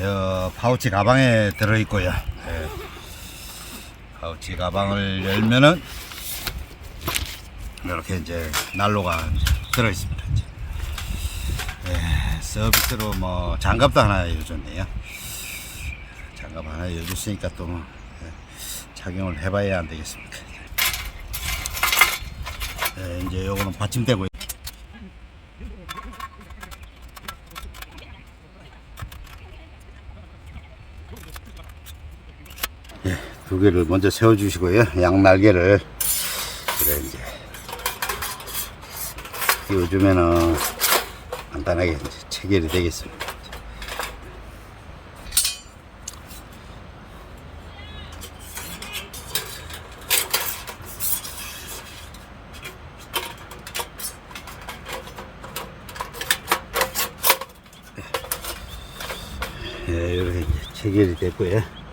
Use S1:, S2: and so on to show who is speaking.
S1: 어, 파우치 가방에 들어있고요. 예. 파우치 가방을 열면은 이렇게 이제 난로가 들어있습니다. 이제. 예, 서비스로 뭐 장갑도 하나 해줬네요. 장갑 하나 해줬으니까 또 뭐, 예, 착용을 해봐야 안 되겠습니까? 예, 이제 요거는 받침대고 예, 두 개를 먼저 세워주시고요. 양날개를 그래 이제 띄워주면은 간단하게 이제 체결이 되겠습니다. 예, 이렇게 이제 체결이 됐고요.